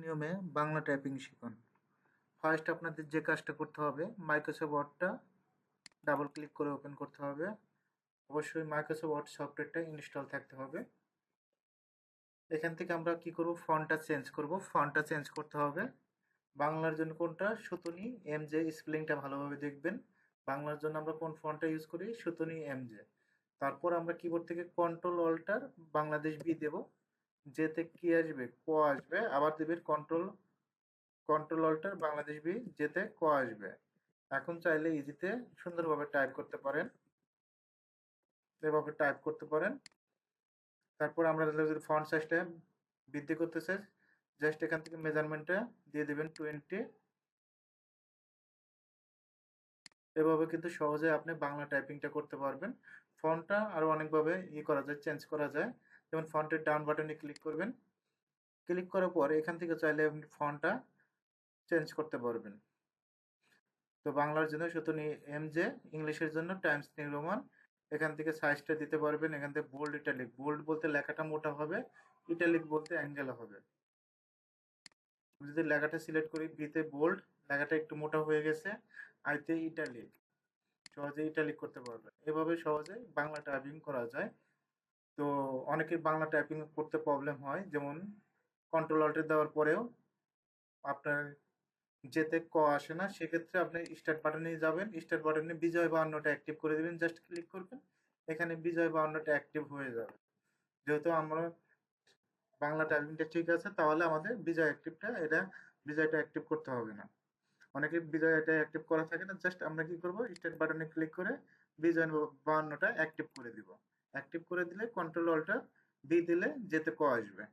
নিয়মে বাংলা টাইপিং শিখুন। ফার্স্ট আপনাদের যে কাজটা করতে হবে মাইক্রোসফট ওয়ার্ডটা ডাবল ক্লিক করে ওপেন করতে হবে। অবশ্যই মাইক্রোসফট ওয়ার্ড সফটওয়্যারটা ইনস্টল থাকতে হবে। এখান থেকে আমরা কি করব? ফন্টটা চেঞ্জ করব। ফন্টটা চেঞ্জ করতে হবে। বাংলার জন্য কোনটা? সুতনি এম জে স্পেলিংটা ভালোভাবে দেখবেন। বাংলার জন্য আমরা কোন ফন্টটা ইউজ করি? সুতনি এম জে তারপর আমরা কিবোর্ড থেকে কন্ট্রোল অল্টার বাংলাদেশ বি দেব। যেতে কি আসবে? ক আসবে? আবার দিবির control control alter Bangladesh B যেতে ক আসবে? এখন চাইলে ইজিতে সুন্দরভাবে টাইপ করতে পারেন। এভাবে টাইপ করতে পারেন। তারপর আমরা যদি ফন্ট সাইজটা বৃদ্ধি করতে চাই জাস্ট এখান থেকে মেজারমেন্টটা দিয়ে দেবেন টোয়েন্টি এভাবে কিন্তু সহজে আপনি বাংলা টাইপিংটা করতে পারবেন। ফন্টটা আরও অনেকভাবে ই করা যায় চেঞ্জ করা যায়। যেমন ফন্টের ডাউন বাটনে ক্লিক করবেন। ক্লিক করার পর এখান থেকে চাইলে আপনি ফন্টটা চেঞ্জ করতে পারবেন। তো বাংলার জন্য শুধু এম জে ইংলিশের জন্য টাইমস নিউ রোমান এখান থেকে সাইজটা দিতে পারবেন। এখান থেকে বোল্ড ইটালিক বোল্ড বলতে লেখাটা মোটা হবে ইটালিক বলতে অ্যাঙ্গেল হবে। যদি লেখাটা সিলেক্ট করি বিতে বোল্ড লেখাটা একটু মোটা হয়ে গেছে। আইতে ইটালিক। সহজে ইটালিক করতে পারবেন। এভাবে সহজে বাংলা টাইপিং করা যায়। তো অনেকের বাংলা টাইপিং করতে প্রবলেম হয়। যেমন কন্ট্রোল অল্টার দেওয়ার পরেও আপনার যেতে ক আসে না, সেক্ষেত্রে আপনি স্টার্ট বাটনে যাবেন। স্টার্ট বাটনে বিজয় বাহান্নটা অ্যাক্টিভ করে দেবেন। জাস্ট ক্লিক করবেন। এখানে বিজয় বাহান্নটা অ্যাক্টিভ হয়ে যাবে। যেহেতু আমরা বাংলা টাইপিংটা ঠিক আছে, তাহলে আমাদের বিজয় অ্যাক্টিভটা এটা বিজয়টা অ্যাক্টিভ করতে হবে না। অনেকে বিজয় এটা অ্যাক্টিভ করা থাকে না জাস্ট আমরা কি করব? স্টার্ট বাটনে ক্লিক করে বিজয় বাউন্নটা অ্যাক্টিভ করে দিব। অ্যাক্টিভ করে দিলে কন্ট্রোল অলটা বি দিলে যেতে ক আসবে।